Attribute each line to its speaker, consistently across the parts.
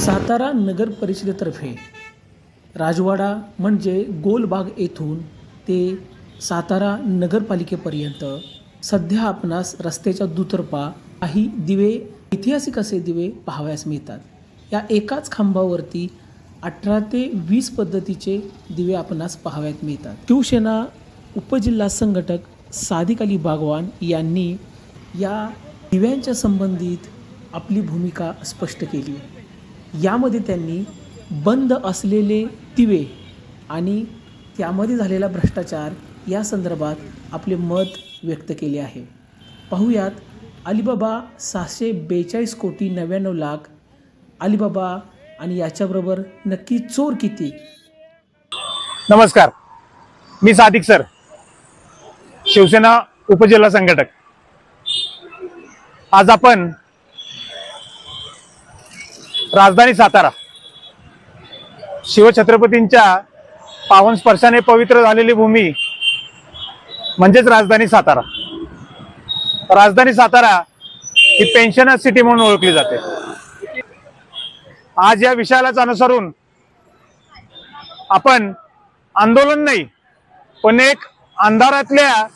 Speaker 1: सातारा नगर परिषदेतर्फे राजवाडा म्हणजे गोलबाग येथून ते सातारा नगरपालिकेपर्यंत सध्या आपणास रस्त्याच्या दुतर्फा काही दिवे ऐतिहासिक असे दिवे पाहावयास मिळतात. या एकाच खांबावरती अठरा ते वीस पद्धतीचे दिवे आपणास पाहावयात मिळतात. शिवसेना उपजिल्हा संघटक सादिक अली बागवान यांनी या दिव्यांच्या संबंधित आपली भूमिका स्पष्ट केली. यामध्ये त्यांनी बंद असलेले दिवे आणि त्यामध्ये झालेला भ्रष्टाचार या संदर्भात आपले मत व्यक्त केले आहे. पाहूयात अलिबाबा सहाशे बेचाळीस कोटी नव्याण्णव लाख अलिबाबा आणि याच्याबरोबर नक्की चोर किती?
Speaker 2: नमस्कार. मी सादिक सर शिवसेना उपजिल्हा संघटक. आज आपण राजधानी सातारा. शिवछत्रपतींच्या पावन स्पर्शाने पवित्र झालेली भूमी म्हणजेच राजधानी सातारा. राजधानी सातारा ही पेन्शनर सिटी म्हणून ओळखली जाते. आज या विषयालाच अनुसरून आपण आंदोलन नाही पण एक अंधारातल्या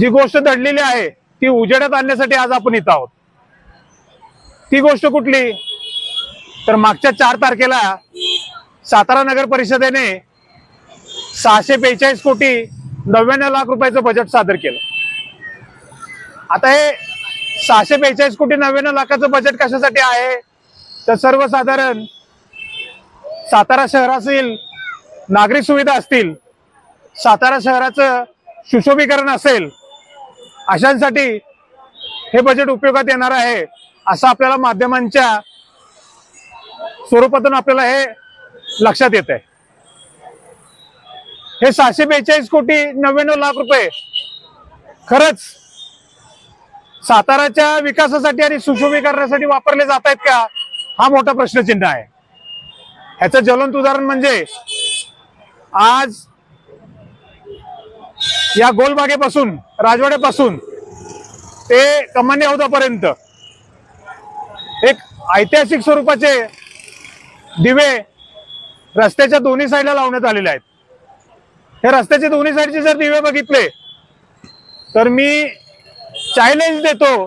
Speaker 2: जी गोष्ट दडलेली आहे ती उजेडात आणण्यासाठी आज आपण इथं आहोत. ती गोष्ट कुठली? तर मागच्या चार तारखेला सातारा नगर परिषदेने सहाशे बेचाळीस कोटी नव्याण्णव लाख रुपयाचं बजेट सादर केलं. आता हे सहाशे बेचाळीस कोटी नव्याण्णव लाखाचं बजेट कशासाठी आहे? तर सर्वसाधारण सातारा शहरातील नागरिक सुविधा असतील सातारा शहराचं सुशोभीकरण असेल अशांसाठी हे बजेट उपयोगात येणार आहे असं आपल्याला माध्यमांच्या स्वरूपातून आपल्याला हे लक्षात येत आहे हे सहाशे बेचाळीस कोटी नव्याण्णव लाख रुपये खरंच साताराच्या विकासासाठी आणि सुशोभीकरणासाठी वापरले जात आहेत का? हा मोठा प्रश्नचिन्ह आहे. ह्याचं ज्वलंत उदाहरण म्हणजे आज या गोलबागेपासून राजवाड्यापासून ते कमान्य हौदापर्यंत एक ऐतिहासिक स्वरूपाचे दिवे रस्त्याच्या दोन्ही साईडला लावण्यात आलेले आहेत. हे रस्त्याचे दोन्ही साईडचे जर दिवे बघितले तर मी चॅलेंज देतो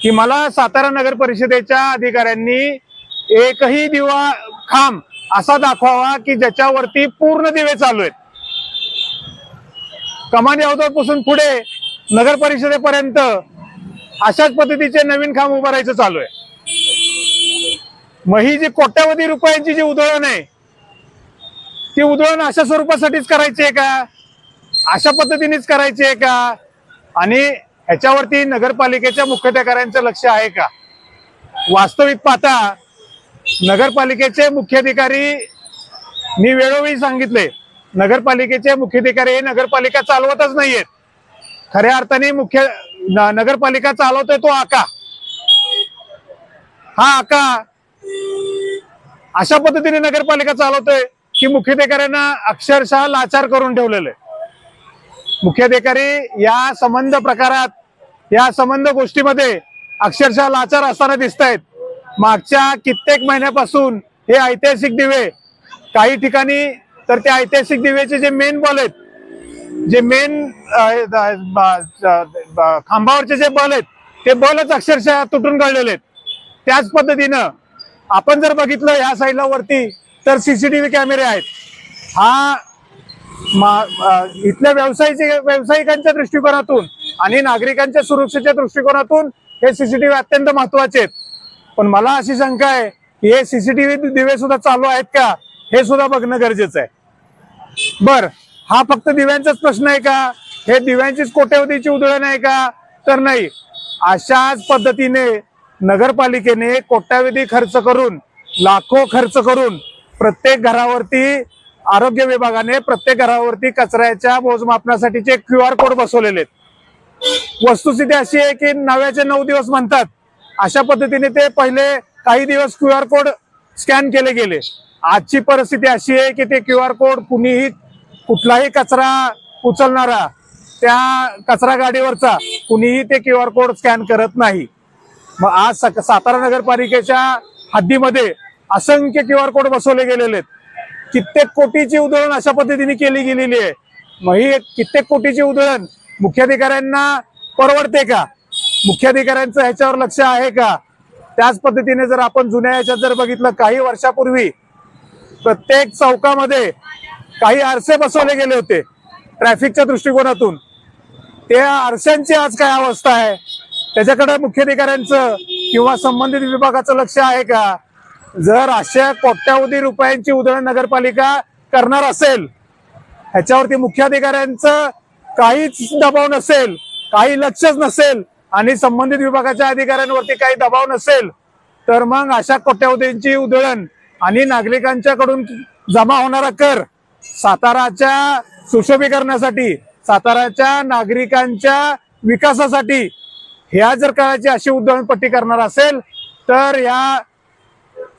Speaker 2: की मला सातारा नगर परिषदेच्या अधिकाऱ्यांनी एकही दिवा खांब असा दाखवावा की ज्याच्यावरती पूर्ण दिवे चालू आहेत. कमानी पासून पुढे नगर परिषदेपर्यंत अशाच पद्धतीचे नवीन खांब उभारायचं चालू आहे. मग ही जी कोट्यावधी रुपयांची जी उधळण आहे ती उधळण अशा स्वरूपासाठीच करायची आहे का? अशा पद्धतीनेच करायची आहे का? आणि ह्याच्यावरती नगरपालिकेच्या मुख्याधिकाऱ्यांचं लक्ष आहे का? वास्तविक पाहता नगरपालिकेचे मुख्याधिकारी मी वेळोवेळी सांगितले नगरपालिकेचे मुख्याधिकारी हे नगरपालिका चालवतच नाहीयेत. खऱ्या अर्थाने मुख्य नगरपालिका चालवतोय तो आका. हा आका अशा पद्धतीने नगरपालिका चालवतोय की मुख्याधिकाऱ्यांना अक्षरशः लाचार करून ठेवलेलं आहे. मुख्याधिकारी या संबंध प्रकारात या संबंध गोष्टीमध्ये अक्षरशः लाचार असताना दिसत आहेत मागच्या कित्येक महिन्यापासून हे ऐतिहासिक दिवे काही ठिकाणी तर त्या ऐतिहासिक दिवेचे जे मेन बॉल आहेत जे मेन खांबावरचे जे बल आहेत ते बलच अक्षरशः तुटून गळलेले आहेत. त्याच पद्धतीनं आपण जर बघितलं या साईडला वरती तर सीसीटीव्ही कॅमेरे आहेत. हा इथल्या व्यावसायिक व्यावसायिकांच्या दृष्टिकोनातून आणि नागरिकांच्या सुरक्षेच्या दृष्टिकोनातून हे सीसीटीव्ही अत्यंत महत्त्वाचे आहेत. पण मला अशी शंका आहे की हे सीसीटीव्ही दिवे सुद्धा चालू आहेत का हे सुद्धा बघणं गरजेचं आहे. बर हा फक्त दिव्यांचाच प्रश्न आहे का? हे दिव्यांचीच कोट्यवधीची उधळण आहे का? तर नाही. अशाच पद्धतीने नगरपालिकेने कोट्यावधी खर्च करून लाखो खर्च करून प्रत्येक घरावरती आरोग्य विभागाने प्रत्येक घरावरती कचऱ्याच्या मोजमापनासाठीचे क्यू आर कोड बसवलेले आहेत. वस्तुस्थिती अशी आहे की नव्याचे नऊ दिवस म्हणतात. अशा पद्धतीने ते पहिले काही दिवस क्यू आर कोड स्कॅन केले गेले. आजची परिस्थिती अशी आहे की ते क्यू आर कोड कुणीही कुठलाही कचरा उचलणारा त्या कचरा गाडीवरचा कुणीही ते क्यू आर कोड स्कॅन करत नाही. मग आज सातारा नगरपालिकेच्या हद्दीमध्ये असंख्य क्यू आर कोड बसवले गेलेले आहेत. कित्येक कोटीची उधळण अशा पद्धतीने केली गेलेली आहे. मग ही कित्येक कोटीची उधळण मुख्याधिकाऱ्यांना परवडते का? मुख्याधिकाऱ्यांचं ह्याच्यावर लक्ष आहे का? त्याच पद्धतीने जर आपण जुन्या ह्याच्यात जर बघितलं काही वर्षापूर्वी प्रत्येक चौकामध्ये काही आरसे बसवले गेले होते ट्रॅफिकच्या दृष्टिकोनातून. त्या आरशांची आज काय अवस्था आहे? त्याच्याकडे मुख्याधिकाऱ्यांचं किंवा संबंधित विभागाचं लक्ष आहे का? जर अशा कोट्यावधी रुपयांची उधळण नगरपालिका करणार असेल ह्याच्यावरती मुख्याधिकाऱ्यांचं काहीच दबाव नसेल काही लक्षच नसेल आणि संबंधित विभागाच्या अधिकाऱ्यांवरती काही दबाव नसेल तर मग अशा कोट्यावधींची उधळण आणि नागरिकांच्याकडून जमा होणारा कर साताराच्या सुशोभीकरणासाठी साताराच्या नागरिकांच्या विकासासाठी ह्या जर काळाची अशी उधळणपट्टी करणार असेल तर या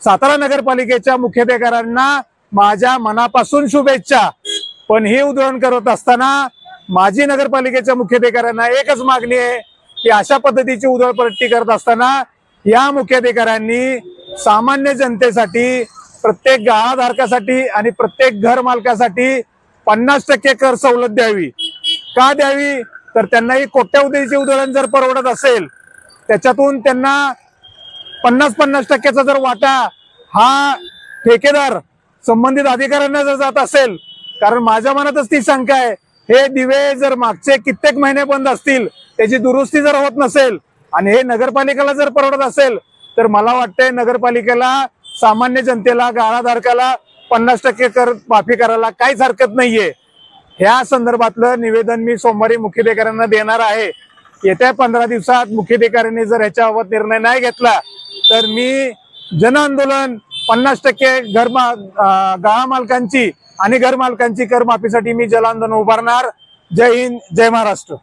Speaker 2: सातारा नगरपालिकेच्या मुख्याधिकाऱ्यांना माझ्या मनापासून शुभेच्छा. पण हे उधळण करत असताना माजी नगरपालिकेच्या मुख्याधिकाऱ्यांना एकच मागणी आहे की अशा पद्धतीची उधळपट्टी करत असताना या मुख्याधिकाऱ्यांनी सामान्य जनतेसाठी प्रत्येक गाळाधारकासाठी आणि प्रत्येक घर मालकासाठी पन्नास टक्के कर सवलत द्यावी. का द्यावी? तर त्यांना ही कोट्यावधीची उधळण जर परवडत असेल त्याच्यातून त्यांना पन्नास पन्नास टक्क्याचा जर वाटा हा ठेकेदार संबंधित अधिकाऱ्यांना जर जात असेल कारण माझ्या मनातच ती शंका आहे हे दिवे जर मागचे कित्येक महिने बंद असतील त्याची दुरुस्ती जर होत नसेल आणि हे नगरपालिकेला जर परवडत असेल तर मला वाटतंय नगरपालिकेला सामान्य जनतेला गाळाधारकाला पन्नास टक्के कर माफी करायला काहीच हरकत नाहीये. ह्या संदर्भातलं निवेदन मी सोमवारी मुख्याधिकाऱ्यांना देणार आहे. येत्या पंधरा दिवसात मुख्याधिकाऱ्यांनी जर ह्याच्याबाबत निर्णय नाही घेतला तर मी जन आंदोलन पन्नास टक्के घरमा गाळा मालकांची आणि घरमालकांची करमाफीसाठी मी जल आंदोलन उभारणार. जय हिंद जय महाराष्ट्र.